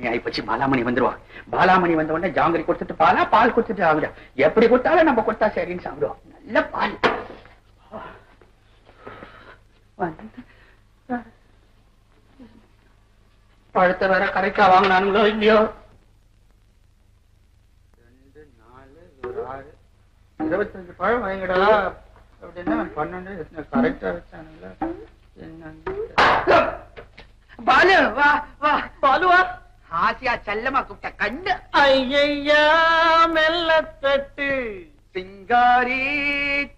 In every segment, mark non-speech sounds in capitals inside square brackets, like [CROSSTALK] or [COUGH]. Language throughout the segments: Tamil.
நீ ஆயிப்போச்சு பாலாமணி வந்துருவா. பாலாமணி வந்த உடனே ஜாங்கிரி கொடுத்துட்டு பாலா பால் கொடுத்துட்டு ஆகுதா எப்படி கொடுத்தாலும் நம்ம கொடுத்தா சரின்னு சாப்பிடுவோம் நல்ல பால். பழத்தை வேற கரைக்கா வாங்கினானுங்களோ இல்லையோ? ரெண்டு நாலு ஒரு ஆறு. இருபத்தஞ்சு பழம் வாங்கிடா. அப்படின்னா பன்னெண்டு கரெக்டா வச்சானுங்களா? என்ன பாலு வா. ஆசியா செல்லமா கூப்பிட்ட கண்ணு. ஐயா மெல்ல தட்டு சிங்காரி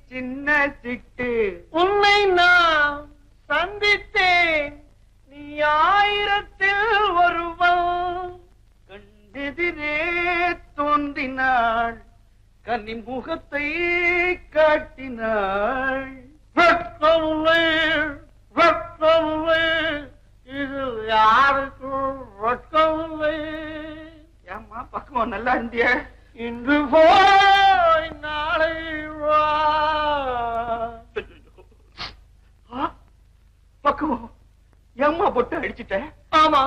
சின்ன சிட்டு. உன்னை நான் சந்தித்தேன். நீ ஆயிரத்தில் ஒருவன். கண்டெதிரே தோன்றினாள். கன்னி முகத்தை காட்டினாள். வெட்கமில்லை வெட்கமில்லை இது யாருக்கும் பக்குவம் நல்லா இருந்திய இன்று போய் நாளை வா. பக்குவம். ஏம்மா பொட்டு அடிச்சிட்ட? ஆமா.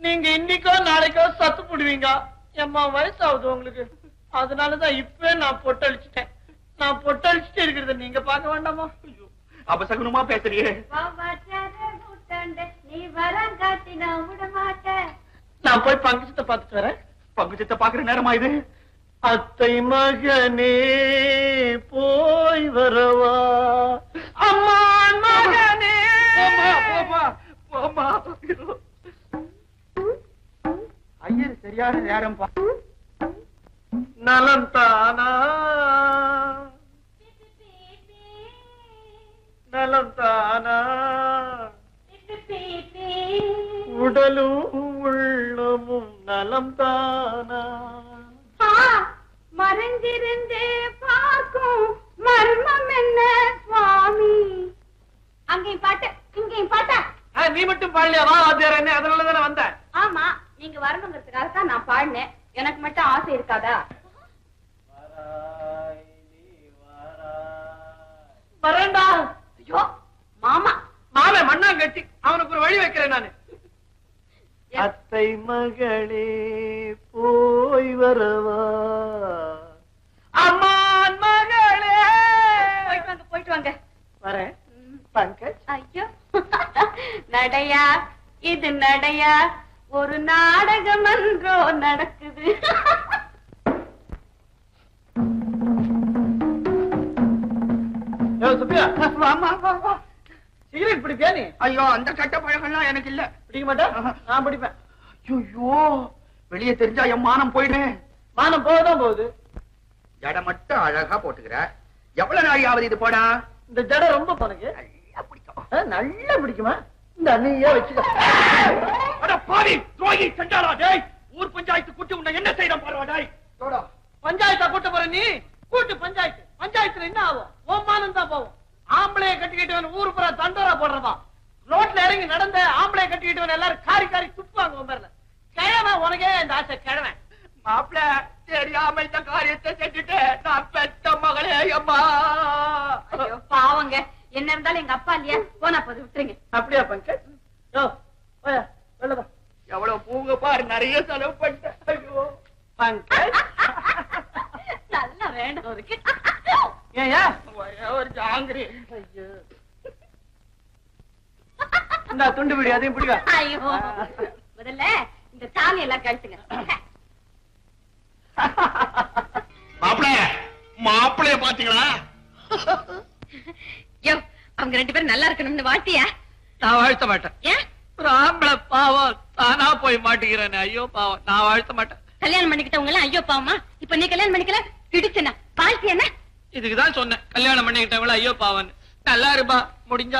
நீங்க இன்னைக்கோ நாளைக்கோ சத்து போடுவீங்க. எம்மா வயசாகுது உங்களுக்கு. அதனாலதான் இப்பவே நான் பொட்டழிச்சிட்டேன் நான் பொட்டழிச்சிட்டு இருக்கிறத நீங்க பார்க்க வேண்டாமா? அபசகுனமா பேசுறியே. காட்டி நான் விட மாட்டேன் நான் போய் பங்குச்சத்தை பார்த்துட்டு வரேன். பங்குச்சத்தை பாக்குற நேரமா இது? அத்தை மகனே போய் வரவா? அம்மா மகனே! போமா போமா போமா ஐயர் சரியான நேரம் பா நலம் தானா நலம் தானா உடலும் உள்ளமும் நலம் தானா மறைஞ்சிருந்தே பார்க்கும் மர்மம் என்ன சுவாமி? அங்கேயும் பாட்டு இங்கேயும் பாட்டா? நீ மட்டும் பாடலையா? வா வாத்தியார் என்ன அதனால தானே வந்தேன். ஆமா நீங்க வரணுங்கிறதுக்காக தான் நான் பாடினேன். எனக்கு மட்டும் ஆசை இருக்காதா? அத்தை மகளே போய் வரவா? அம்மான் மகளே! போயிட்டு வாங்க போயிட்டு வாங்க. வரேன். பங்கஜ். ஐயோ. [LAUGHS] நடையா? இது நடையா? ஒரு நாடகம் என்றோ நடக்குது. சுப்பியா. வாமா வா வா. சிகரெட் பிடிப்பியா நீ ஐயோ அந்த கட்ட பழகம்லாம் எனக்கு இல்ல. பிடிக்க மாட்டேன் நான் பிடிப்பேன். ஐயோ வெளியே தெரிஞ்சா என் மானம் போயிடு மானம் போகதான் போகுது. ஜடை மட்டும் அழகா போட்டுக்கிற. எவ்வளவு நாள் ஆகுது இது போடா? இந்த ஜடை ரொம்ப உனக்கு நல்லா பிடிக்கும். நல்லா பிடிக்குமா? இந்த அண்ணியே வச்சுக்க. பாவி துரோகி செஞ்சாரா டேய்? ஊர் பஞ்சாயத்து கூட்டி உன்னை என்ன செய்யறோம் பாருவா டேய்? பஞ்சாயத்தா கூட்ட போற நீ? கூட்டு பஞ்சாயத்து. பஞ்சாயத்துல என்ன ஆகும்? ஓமானம் தான் போகும். ஆம்பளைய கட்டிக்கிட்டவன் ஊர் புறா தண்டோரா போடுறதா ரோட்ல இறங்கி நடந்த ஆம்பளைய கட்டிக்கிட்டவன் எல்லாரும் காரி காரி துப்புவாங்க உன் பேர்ல. கிழமை உனக்கே இந்த ஆசை கிழமை மாப்பிள தெரியாம இந்த காரியத்தை செஞ்சுட்டேன் நான் பெத்த மகளே அம்மா. ஐயோ பாவங்க. என்ன இருந்தாலும் எங்க அப்பா இல்லையா? போனா போது விட்டுருங்க. அப்படியா பங்கஜ் எவ்வளவு பூங்க பாரு நிறைய செலவு பண்ணிட்டேன். ஐயோ. பங்கஜ் [LAUGHS] நல்லா வேணும் இருக்கு ஏயா ஒரே ஒரு ஜாங்கிரி ஐயோ. [LAUGHS] இந்த துண்டு பிடி அதையும் பிடிவா. ஐயோ. முதல்ல இந்த சாமி எல்லாம் கழிச்சுங்க. [LAUGHS] மாப்பிள மாப்பிளைய பாத்தீங்களா? [LAUGHS] யோ அவங்க ரெண்டு பேரும் நல்லா இருக்கணும்னு வாட்டியா நான் வாழ்த்த மாட்டேன். ஏன்? ஒரு ஆம்பளை பாவம் தானா போய் மாட்டிக்கிறேன். ஐயோ பாவம் நான் வாழ்த்த மாட்டேன். கல்யாணம் பண்ணிக்கிட்டவங்க எல்லாம் ஐயோ பாவமா? இப்ப நீ கல்யாணம் பண்ணிக்கல? பிடிச்சனா பால்சி என்ன இதுக்குதான் சொன்னேன் கல்யாணம் பண்ணிக்கிட்டவள ஐயோ பாவன் நல்லா இருப்பா முடிஞ்சா.